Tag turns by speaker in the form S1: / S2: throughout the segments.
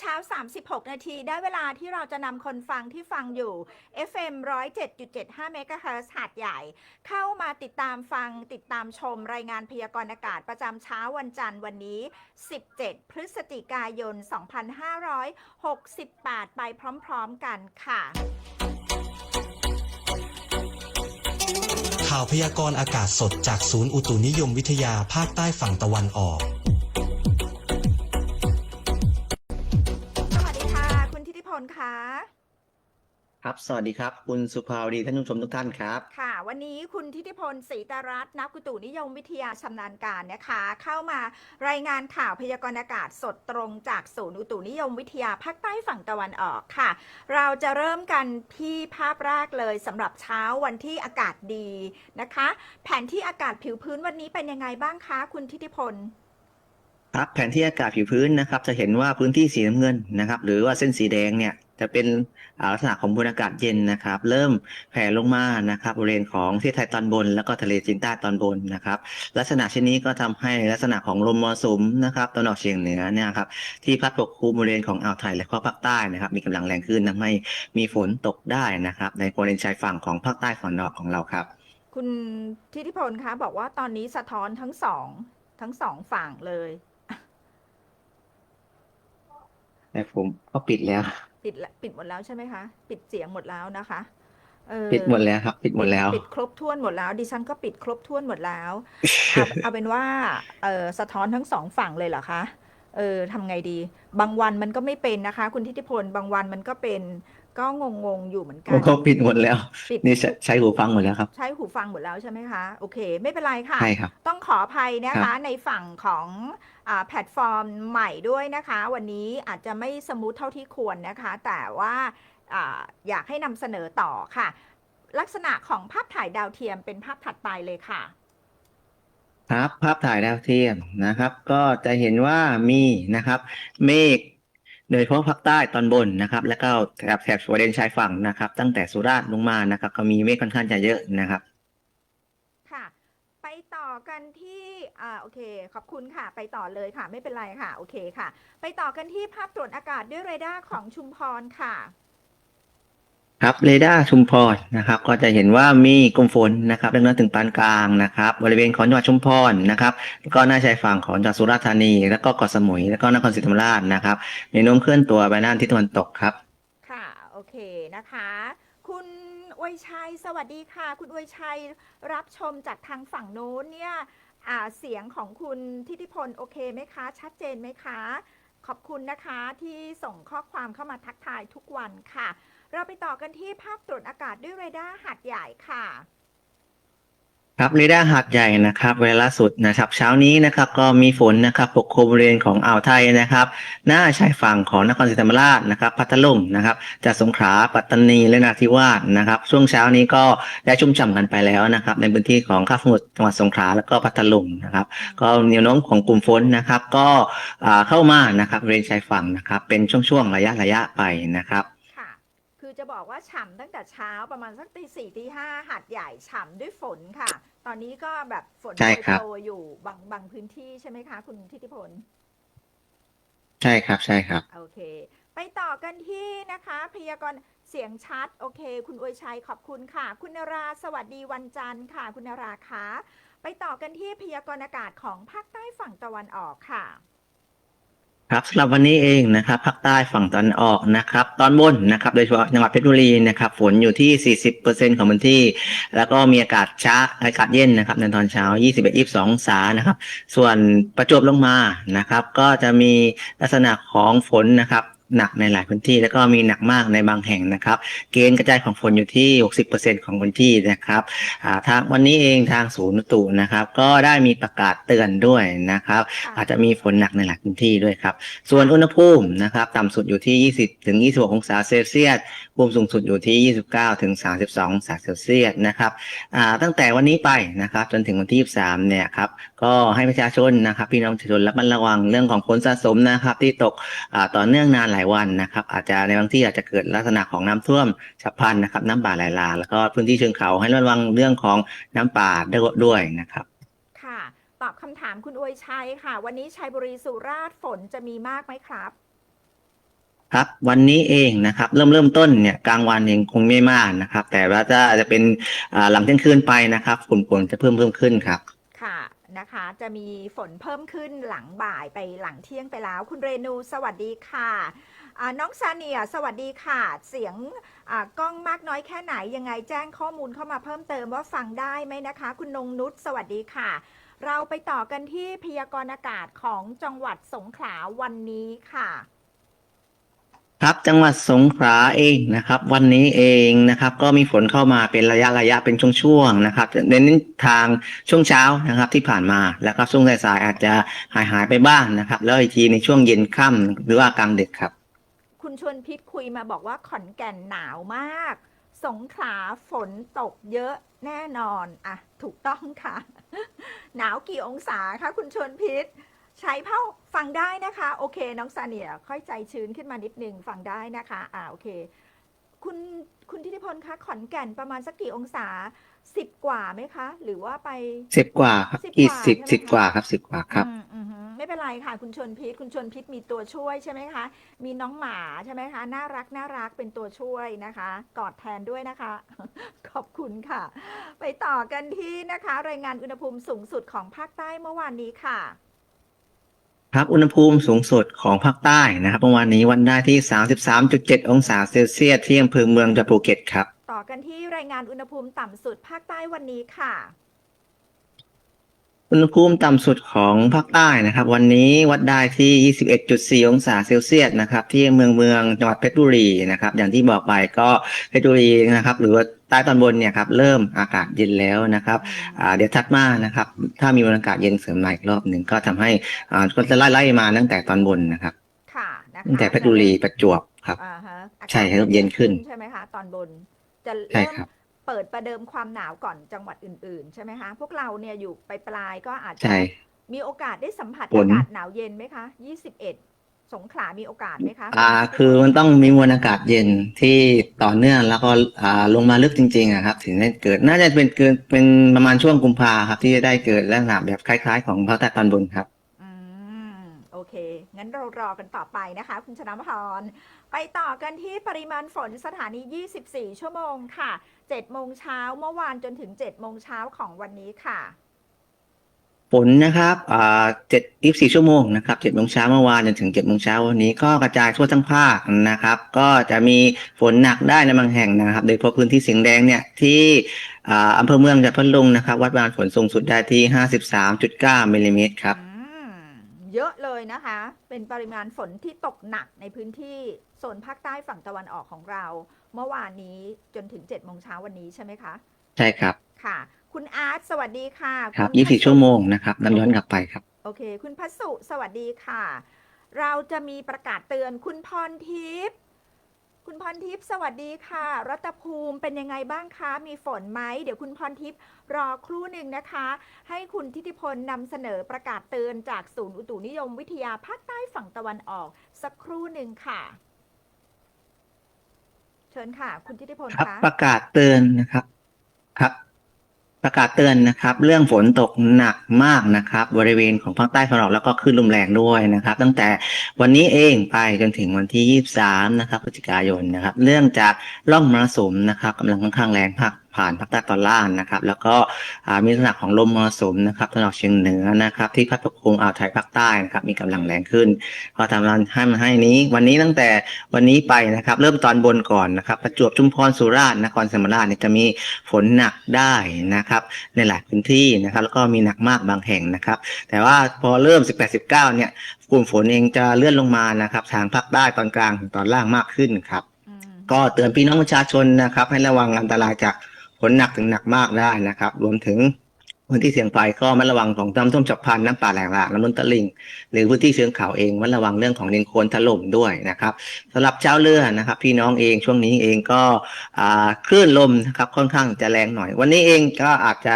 S1: เช้า 36 นาที ได้เวลาที่เราจะนำคนฟังที่ฟังอยู่ FM 107.75เมกะเฮิรตซ์หาดใหญ่ เข้ามาติดตามฟังติดตามชมรายงานพยากรณ์อากาศประจำเช้าวันจันทร์วันนี้ 17 พฤศจิกายน 2568 ไปพร้อมๆกันค่ะ
S2: ข่าวพยากรณ์อากาศสดจากศูนย์อุตุนิยมวิทยาภาคใต้ฝั่งตะวันออก
S1: ค
S3: รับ สวัสดีครับ คุณสุภาวดีท่านผู้ชมทุกท่านครับ
S1: ค่ะ วันนี้คุณทิติพลศรีตรัตน์นักอุตุนิยมวิทยาชำนาญการนะคะ เข้ามารายงานข่าวพยากรณ์อากาศสดตรงจากศูนย์อุตุนิยมวิทยาภาคใต้ฝั่งตะวันออกค่ะ เราจะเริ่มกันที่ภาพแรกเลยสำหรับเช้าวันที่อากาศดีนะคะ แผนที่อากาศผิวพื้นวันนี้เป็นยังไงบ้างคะคุณทิติพล
S3: ครับแผนที่อากาศผิวพื้นนะครับ จะเห็นว่าพื้นที่สีน้ำเงินนะครับ หรือว่าเส้นสีแดงเนี่ย จะเป็นอ่าลักษณะของมวลอากาศเย็นนะครับ เริ่มแผ่ลงมานะครับบริเวณของประเทศไทยตอนบน แล้วก็ทะเลจีนใต้ตอนบนนะครับ ลักษณะเช่นนี้ก็ทำให้ลักษณะของลมมรสุมนะครับตะวันออกเฉียงเหนือเนี่ยครับที่พัดปกคลุมบริเวณของอ่าวไทยและก็ภาคใต้นะครับ มีกำลังแรงขึ้นทำให้มีฝนตกได้นะครับ ในบริเวณชายฝั่งของภาคใต้ฝั่งตะวันออกของเราครับ
S1: คุณทิติพลคะบอกว่าตอนนี้สะท้อนทั้งสองทั้งสองฝั่งเลย
S3: แต่ผมก็ปิดแล้ว
S1: ปิดละปิดหมดแล้วใช่ไหมคะ ปิดเสียงหมดแล้วนะคะเออ
S3: ปิดหมดแล้วครับ ปิดหมดแล้ว
S1: ปิดครบถ้วนหมดแล้ว ดิฉันก็ปิดครบถ้วนหมดแล้ว เอาเอาเป็นว่าเออสะท้อนทั้งสองฝั่งเลยเหรอคะเออทำไงดี บางวันมันก็ไม่เป็นนะคะ คุณทิติพล บางวันมันก็เป็น ก็งงงๆอยู่เหมือนกั
S3: ผม
S1: น
S3: ก็ปิดหมดแล้ว
S1: ปิด
S3: นี่ใช้ใช้หูฟังหมดแล้วครับ
S1: ใช้หูฟังหมดแล้วใช่ไหมคะ โอเค ไม่เป็นไรค่ะ
S3: ใช่ครับ
S1: ต้องขออภัยนะ
S3: ครั
S1: คะ
S3: บ
S1: ในฝั่งของอาแพลตฟอร์มใหม่ด้วยนะคะ วันนี้อาจจะไม่สมูทเท่าที่ควรนะคะ แต่ว่าอาอยากให้นำเสนอต่อค่ะ ลักษณะของภาพถ่ายดาวเทียมเป็นภาพถัดไปเลยค่ะ
S3: ครับภาพถ่ายดาวเทียมนะครับ ก็จะเห็นว่ามีนะครับ เมฆ โดยเฉพาะภาคใต้ตอนบนนะครับ และก็แถบแถบชายแดนชายฝั่งนะครับ ตั้งแต่สุราษฎร์ลงมานะครับ ก็มีเมฆค่อนข้างจะเยอะนะครับ
S1: ค่ะ ไปต่อกันที่อ่าโอเค ขอบคุณค่ะ ไปต่อเลยค่ะ ไม่เป็นไรค่ะ โอเคค่ะ ไปต่อกันที่ภาพตรวจอากาศด้วยเรดาร์ของชุมพรค่ะ
S3: ครับเรดาร์ชุมพรนะครับ ก็จะเห็นว่ามีกลุ่มฝนนะครับเล็กน้อยถึงปานกลางนะครับ บริเวณของจังหวัดชุมพรนะครับแล้วก็หน้าชายฝั่งของจังหวัดสุราษฎร์ธานี แล้วก็เกาะสมุยแล้วก็นครศรีธรรมราชนะครับในโน้มเคลื่อนตัวไปด้านทิศตะวันตกครับ
S1: ค่ะ โอเคนะคะ คุณอวยชัย สวัสดีค่ะ คุณอวยชัยรับชมจากทางฝั่งโน้นเนี่ยอ่าเสียงของคุณทิติพลโอเคไหมคะ ชัดเจนไหมคะ ขอบคุณนะคะที่ส่งข้อความเข้ามาทักทายทุกวันค่ะ เราไปต่อกันที่ภาพตรวจอากาศด้วยเรดาร์หาดใหญ่ค่ะ
S3: ครับเรดาร์หาดใหญ่นะครับ เวลาสุดนะครับ เช้านี้นะครับก็มีฝนนะครับปกคลุมบริเวณของอ่าวไทยนะครับ หน้าชายฝั่งของนครศรีธรรมราชนะครับ พัทลุงนะครับจากสงขลาปัตตานีและนาธิวาสนะครับ ช่วงเช้านี้ก็ได้ชุ่มฉ่ำกันไปแล้วนะครับ ในพื้นที่ของคาบสมุทรจังหวัดสงขลาแล้วก็พัทลุงนะครับ ก็แนวโน้มของกลุ่มฝนนะครับ ก็เข้ามานะครับบริเวณชายฝั่งนะครับ เป็นช่วงๆระยะระยะไปนะครับ
S1: บอกว่าฉ่ำตั้งแต่เช้าประมาณสักตีสี่ตีห้าหาดใหญ่ฉ่ำด้วยฝนค่ะ ตอนนี้ก็แบบฝน
S3: ใช่ครับ
S1: โปรยๆอยู่บางบางพื้นที่ใช่ไหมคะ คุณทิติพล
S3: ใช่ครับ ใช่ครับ
S1: โอเค ไปต่อกันที่นะคะ พยากรณ์เสียงชัด โอเค คุณอวยชัยขอบคุณค่ะ คุณนราสวัสดีวันจันทร์ค่ะ คุณนราคะไปต่อกันที่พยากรณ์อากาศของภาคใต้ฝั่งตะวันออกค่ะ
S3: ครับสำหรับวันนี้เองนะครับภาคใต้ฝั่งตอนออกนะครับ ตอนบนนะครับโดยเฉพาะจังหวัดเพชรบุรีนะครับฝนอยู่ที่ 40%ของพื้นที่ แล้วก็มีอากาศช้าอากาศเย็นนะครับในตอนเช้า 21-22องศานะครับ ส่วนประจวบลงมานะครับ ก็จะมีลักษณะของฝนนะครับ หนักในหลายพื้นที่ แล้วก็มีหนักมากในบางแห่งนะครับ เกณฑ์กระจายของฝนอยู่ที่ 60%ของพื้นที่นะครับอ่าทางวันนี้เองทางศูนย์อุตุนะครับ ก็ได้มีประกาศเตือนด้วยนะครับ
S1: ค่ะ
S3: อาจจะมีฝนหนักในหลายพื้นที่ด้วยครับ ส่วนอุณหภูมินะครับ ต่ำสุดอยู่ที่ 20ถึง26องศาเซลเซียสภูมิสูงสุดอยู่ที่ 29ถึง32องศาเซลเซียสนะครับอ่าตั้งแต่วันนี้ไปนะครับ จนถึงวันที่ 23 เนี่ยครับ ก็ให้ประชาชนนะครับ พี่น้องประชาชนระมัดระวังเรื่องของฝนสะสมนะครับ ที่ตกอ่าต่อเนื่องนานหลายวันนะครับ อาจจะในบางที่อาจจะเกิดลักษณะของน้ำท่วมฉับพลันนะครับ น้ำป่าไหลหลากแล้วก็พื้นที่เชิงเขาให้ระวังเรื่องของน้ำป่าด้วยนะครับ
S1: ค่ะ ตอบคำถามคุณอวยชัยค่ะ วันนี้ชัยบุรีสุราษฎร์ฝนจะมีมากไหมครับ
S3: ครับวันนี้เองนะครับเริ่มเริ่มต้นเนี่ยกลางวันเองคงไม่มากนะครับ แต่ว่าจะจะเป็นอ่าหลังเที่ยงคืนไปนะครับฝุ่นฝนจะเพิ่มเพิ่มขึ้นครับ
S1: ค่ะ นะคะ จะมีฝนเพิ่มขึ้นหลังบ่ายไปหลังเที่ยงไปแล้ว คุณเรนูสวัสดีค่ะน้องซาเนียสวัสดีค่ะ เสียงกล้องมากน้อยแค่ไหนยังไงแจ้งข้อมูลเข้ามาเพิ่มเติมว่าฟังได้ไหมนะคะ คุณนงนุชสวัสดีค่ะ เราไปต่อกันที่พยากรณ์อากาศของจังหวัดสงขลาวันนี้ค่ะ
S3: ครับจังหวัดสงขลาเองนะครับ วันนี้เองนะครับ ก็มีฝนเข้ามาเป็นระยะระยะเป็นช่วงๆนะครับเน้นทางช่วงเช้านะครับที่ผ่านมาแล้วก็ช่วงสายๆอาจจะหายหายไปบ้างนะครับ แล้วอีกทีในช่วงเย็นค่ำหรือว่ากลางดึกครับ
S1: คุณชวนพิษคุยมาบอกว่าขอนแก่นหนาวมาก สงขลาฝนตกเยอะแน่นอนอะถูกต้องค่ะ หนาวกี่องศาคะคุณชวนพิษ ใช้เผ้าฟังได้นะคะ โอเค น้องซาเนียค่อยใจชื้นขึ้นมานิดนึงฟังได้นะคะอ่าโอเค คุณคุณทิติพลคะขอนแก่นประมาณสักกี่องศาสิบกว่าไหมคะ หรือว่าไป
S3: สิบกว่าครับ
S1: สิบ
S3: อี
S1: กว่า
S3: สิบ
S1: ใช่ไหม
S3: สิบ
S1: คะ
S3: กว่าครับสิบกว่าครับ
S1: อืมอืมฮึไม่เป็นไรค่ะ คุณชวนพิษคุณชวนพิษมีตัวช่วยใช่ไหมคะ มีน้องหมาใช่ไหมคะน่ารักน่ารักเป็นตัวช่วยนะคะ กอดแทนด้วยนะคะ ขอบคุณค่ะ ไปต่อกันที่นะคะ รายงานอุณหภูมิสูงสุดของภาคใต้เมื่อวานนี้ค่ะ
S3: ครับอุณหภูมิสูงสุดของภาคใต้นะครับเมื่อวานนี้วันได้ที่ 33.7 องศาเซลเซียสที่อำเภอเมืองจังหวัดภูเก็ตครับ
S1: ต่อกันที่รายงานอุณหภูมิต่ำสุดภาคใต้วันนี้ค่ะ
S3: อุณหภูมิต่ำสุดของภาคใต้นะครับ วันนี้วัดได้ที่ 21.4 องศาเซลเซียสนะครับที่เมืองเมืองจังหวัดเพชรบุรีนะครับ อย่างที่บอกไปก็เพชรบุรีนะครับ หรือว่า ใต้ตอนบนเนี่ยครับเริ่มอากาศเย็นแล้วนะครับอ่าเดี๋ยวถัดมานะครับ ถ้ามีอากาศเย็นเสริมมาอีกรอบหนึ่งก็ทำให้อ่าก็จะไล่ไล่มาตั้งแต่ตอนบนนะครับ
S1: ค่ะนะคะ
S3: ตั้งแต่เพชรบุรีประจวบครับ
S1: อ่าฮะอากาศ
S3: ใช่ครับเย็นขึ้น
S1: ใช่ไหมคะตอนบนจะ
S3: ใช่
S1: เริ่ม
S3: ครับ
S1: เปิดประเดิมความหนาวก่อนจังหวัดอื่นๆ ใช่ไหมคะพวกเราเนี่ยอยู่ไปปลายๆก็อาจจะ
S3: ใช่
S1: มีโอกาสได้สัมผัส
S3: ฝน
S1: อากาศหนาวเย็นไหมคะ21ส งขลามีโอกาสไหมคะ
S3: อ่า คือมันต้องมีมวลอากาศเย็นที่ต่อเนื่องแล้วก็อ่าลงมาลึกจริงๆอะครับ ถึงได้เกิดน่าจะเป็นเกิดเป็นประมาณช่วงกุมภาครับ ที่จะได้เกิดลักษณะแบบคล้าย ๆ ของภาคใต้ตอนบนครับ
S1: อืมโอเค งั้นเรารอกันต่อไปนะคะ คุณชนะพร ไปต่อกันที่ปริมาณฝนสถานี 24 ชั่วโมงค่ะ7โมงเช้าเมื่อวานจนถึง7โมงเช้าของวันนี้ค่ะ
S3: ฝนนะครับอ่าเจ็ดยี่สี่ชั่วโมงนะครับเจ็ดโมงเช้าเมื่อวานจนถึงเจ็ดโมงเช้าวันนี้ก็กระจายทั่วทั้งภาคนะครับ ก็จะมีฝนหนักได้ในบางแห่งนะครับ โดยเฉพาะพื้นที่สีแดงเนี่ยที่อ่าอำเภอเมืองจังหวัดพัทลุงนะครับ วัดปริมาณฝนสูงสุดได้ที่ห้าสิบสามจุดเก้ามิลลิเมตรครับ
S1: อืมเยอะเลยนะคะ เป็นปริมาณฝนที่ตกหนักในพื้นที่โซนภาคใต้ฝั่งตะวันออกของเรา เมื่อวานนี้จนถึง7โมงเช้าวันนี้ใช่ไหมคะ
S3: ใช่ครับ
S1: ค่ะ คุณอาร์ตสวัสดีค่ะ
S3: ครับ
S1: ณ
S3: ยี่
S1: พั
S3: สี่
S1: สุ
S3: ชั่วโมงนะครับนำย้อนกลับไปครับ
S1: โอเค คุณพัสุสวัสดีค่ะ เราจะมีประกาศเตือนคุณพรทิพย์คุณพรทิพย์สวัสดีค่ะ รัตภูมิเป็นยังไงบ้างคะ มีฝนไหมเดี๋ยวคุณพรทิพย์รอครู่หนึ่งนะคะ ให้คุณทิติพลนำเสนอประกาศเตือนจากศูนย์อุตุนิยมวิทยาภาคใต้ฝั่งตะวันออก สักครู่หนึ่งค่ะ เชิญค่ะ คุณทิติพล
S3: ครับ
S1: คะ
S3: ประกาศเตือนนะครับ ครับ ประกาศเตือนนะครับ เรื่องฝนตกหนักมากนะครับ บริเวณของภาคใต้ของเราแล้วก็คลื่นลมแรงด้วยนะครับ ตั้งแต่วันนี้เองไปจนถึงวันที่ 23 นะครับพฤศจิกายนนะครับ เรื่องจากร่องมรสุมนะครับกำลังค่อนข้างแรงภาค ผ่านภาคใต้ตอนล่างนะครับ แล้วก็อ่ามีลักษณะของลมมรสุมนะครับตะวันออกเฉียงเหนือนะครับที่พัดปกคลุมอ่าวไทยภาคใต้นะครับมีกำลังแรงขึ้น ก็ทำให้ให้มันให้นี้ วันนี้ตั้งแต่วันนี้ไปนะครับ เริ่มตอนบนก่อนนะครับประจวบชุมพรสุราษฎร์นครศรีธรรมราชเนี่ยจะมีฝนหนักได้นะครับ ในหลายพื้นที่นะครับ แล้วก็มีหนักมากบางแห่งนะครับ แต่ว่าพอเริ่ม 18 19 เนี่ยกลุ่มฝนเองจะเลื่อนลงมานะครับ ทางภาคใต้ตอนกลางถึงตอนล่างมากขึ้นครับ
S1: อืม
S3: ก็เตือนพี่น้องประชาชนนะครับ ให้ระวังอันตรายจาก ฝนหนักถึงหนักมากได้นะครับ รวมถึงพื้นที่เสี่ยงภัยก็มัดระวังของน้ำท่วมฉับพลันน้ำป่าแหลงหลากน้ำล้นตลิ่ง หรือพื้นที่เชิงเขาเองมัดระวังเรื่องของดินโคลนถล่มด้วยนะครับสำหรับเจ้าเรือนะครับ พี่น้องเองช่วงนี้เองก็คลื่นลมนะครับค่อนข้างจะแรงหน่อย วันนี้เองก็อาจจะ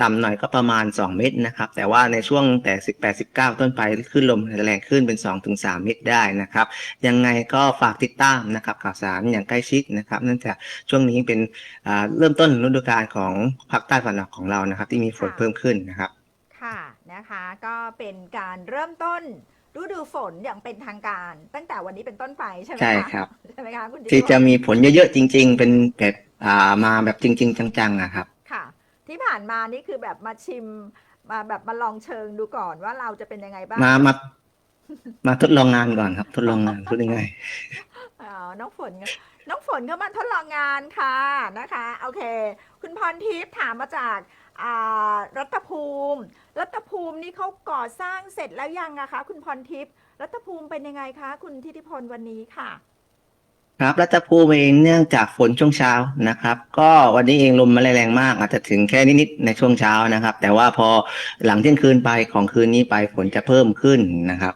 S3: ต่ำหน่อยก็ประมาณ 2 เมตรนะครับ แต่ว่าในช่วงแต่ 18 19 ต้นไปคลื่นลมจะแรงขึ้นเป็น 2-3 เมตรได้นะครับ ยังไงก็ฝากติดตามนะครับข่าวสารอย่างใกล้ชิดนะครับเนื่องจากช่วงนี้เป็นอ่าเริ่มต้นฤดูกาลของภาคใต้ฝั่งออกของเรานะครับ ที่มีฝนเพิ่มขึ้นนะครับ
S1: ค่ะนะคะก็เป็นการเริ่มต้นฤดูฝนอย่างเป็นทางการ ตั้งแต่วันนี้เป็นต้นไปใช่ไหม
S3: ใช่
S1: คะ
S3: ครับ
S1: ใช่ไหมคะคุณทิ
S3: ที่
S1: พ
S3: จะ
S1: ย์
S3: มีผลเยอะๆจริง ๆ เป็นแบบอ่ามาแบบจริง ๆ จังๆอะครับ
S1: ค่ะ ที่ผ่านมานี่คือแบบมาชิมมาแบบมาลองเชิงดูก่อนว่าเราจะเป็นยังไงบ้าง
S3: มามามาทดลองงานก่อนครับ ทดลองงานพูดง่าย
S1: อ๋อน้องฝนก็น้องฝนก็มาทดลองงานค่ะนะคะโอเค คุณพรทิพย์ถามมาจากอ่ารัตภูมิ รัตภูมินี่เขาก่อสร้างเสร็จแล้วยังอะคะ คุณพรทิพย์รัตภูมิเป็นยังไงคะ คุณทิติพลวันนี้ค่ะ
S3: ๆ ครับรัฐภูมิเองเนื่องจากฝนช่วงเช้านะครับ ก็วันนี้เองลมไม่แรงมาก อาจจะถึงแค่นิดๆในช่วงเช้านะครับ แต่ว่าพอหลังเที่ยงคืนไปของคืนนี้ไปฝนจะเพิ่มขึ้นนะครับ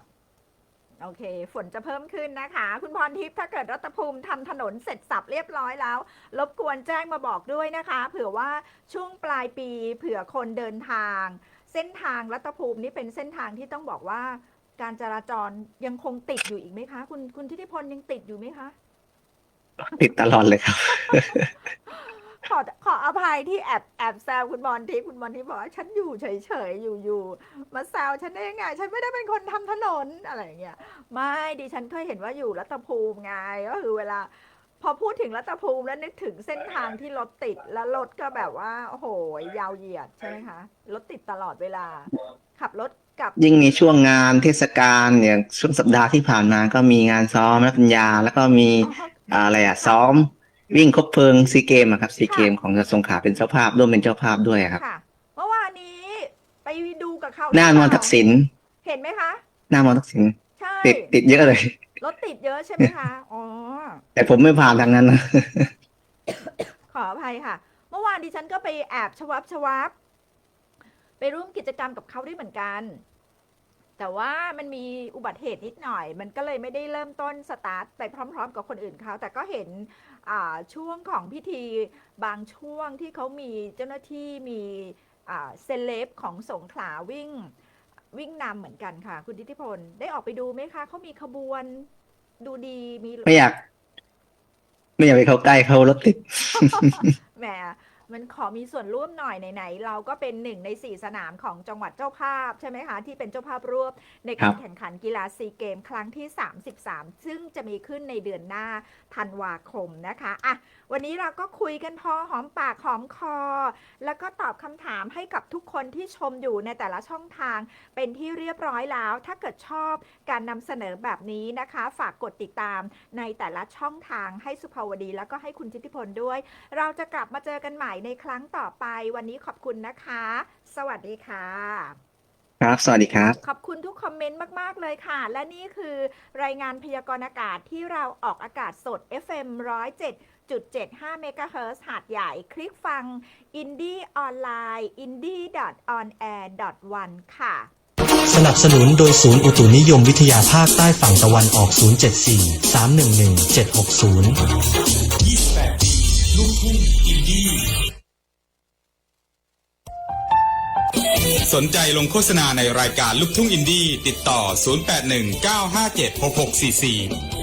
S1: โอเค ฝนจะเพิ่มขึ้นนะคะ คุณพรทิพย์ถ้าเกิดรัตภูมิทำถนนเสร็จสับเรียบร้อยแล้ว รบกวนแจ้งมาบอกด้วยนะคะ เผื่อว่าช่วงปลายปีเผื่อคนเดินทาง เส้นทางรัตภูมินี่เป็นเส้นทางที่ต้องบอกว่า การจราจรยังคงติดอยู่อีกไหมคะ คุณคุณทิติพลยังติดอยู่ไหมคะ
S3: ติดตลอดเลยครับ
S1: ขอขออภัยที่แอบแอบแซวคุณบอลทิพย์คุณบอลทิพย์บอกว่าฉันอยู่เฉยๆอยู่อยู่มาแซวฉันได้ยังไง ฉันไม่ได้เป็นคนทำถนนอะไรอย่างเงี้ยไม่ดิฉันเคยเห็นว่าอยู่รัตภูมิไงก็คือเวลา พอพูดถึงรัตภูมิแล้วนึกถึงเส้นทางที่รถติดแล้วรถก็แบบว่าโอ้โหยาวเหยียดใช่ไหมคะรถติดตลอดเวลา ขับรถกลับ
S3: ยิ่งมีช่วงงานเทศกาลอย่างช่วงสัปดาห์ที่ผ่านมาก็มีงานซ้อมรับปริญญา แล้วก็มี อะไรอะซ้อมวิ่งคบเพลิงซีเกมอะครับซีเกมของจังหวัดสงขลาเป็นเจ้าภาพร่วมเป็นเจ้าภาพด้วยอะครับ
S1: ค่ะเมื่อวานนี้ ไปดูกับเขา
S3: หน้ามอนทักษิณ
S1: เห็นไหมคะ
S3: หน้ามอนทักษิณ
S1: ใช่
S3: ติดติดเยอะเลย
S1: รถติดเยอะใช่ไหมคะอ๋อ
S3: แต่ผมไม่ผ่านทางนั้นนะ
S1: ขออภัยค่ะ เมื่อวานดิฉันก็ไปแอบชวับชวับไปร่วมกิจกรรมกับเขาด้วยเหมือนกัน แต่ว่ามันมีอุบัติเหตุนิดหน่อย มันก็เลยไม่ได้เริ่มต้นสตาร์ทไปพร้อม ๆ กับคนอื่นเขาแต่ก็เห็นอ่าช่วงของพิธีบางช่วงที่เขามีเจ้าหน้าที่มีอ่าเซเลบของสงขลาวิ่งวิ่งนำเหมือนกันค่ะ คุณทิติพลได้ออกไปดูไหมคะเขามีขบวนดูดีมี
S3: ไม่อยาก ไม่อยากไปเข้าใกล้เขารถติด
S1: แหม มันขอมีส่วนร่วมหน่อยไหนๆเราก็เป็นหนึ่งในสี่สนามของจังหวัดเจ้าภาพใช่ไหมคะ ที่เป็นเจ้าภาพร่วมใน
S3: ครั
S1: การ
S3: บ
S1: แข่งขันกีฬาซีเกม ครั้งที่ 33 ซึ่งจะมีขึ้นในเดือนหน้าธันวาคมนะคะอะวันนี้เราก็คุยกันพอหอมปากหอมคอ แล้วก็ตอบคำถามให้กับทุกคนที่ชมอยู่ในแต่ละช่องทาง เป็นที่เรียบร้อยแล้ว ถ้าเกิดชอบการนำเสนอแบบนี้นะคะ ฝากกดติดตามในแต่ละช่องทางให้สุภาวดี แล้วก็ให้คุณทิติพลด้วย เราจะกลับมาเจอกันใหม่ในครั้งต่อไป วันนี้ขอบคุณนะคะ สวัสดีค่ะ
S3: ครับ สวัสดีครับ
S1: ขอบคุณทุกคอมเมนต์มาก ๆ เลยค่ะ และนี่คือรายงานพยากรณ์อากาศที่เราออกอากาศสด FM 107.75เมกะเฮิรตซ์หาดใหญ่ คลิกฟัง Indie ออนไลน์ indie.onair.one ค่ะ
S2: สนับสนุนโดยศูนย์อุตุนิยมวิทยาภาคใต้ฝั่งตะวันออก 074 311 760
S4: สนใจลงโฆษณาในรายการลูกทุ่งอินดี้ติดต่อ 0819576644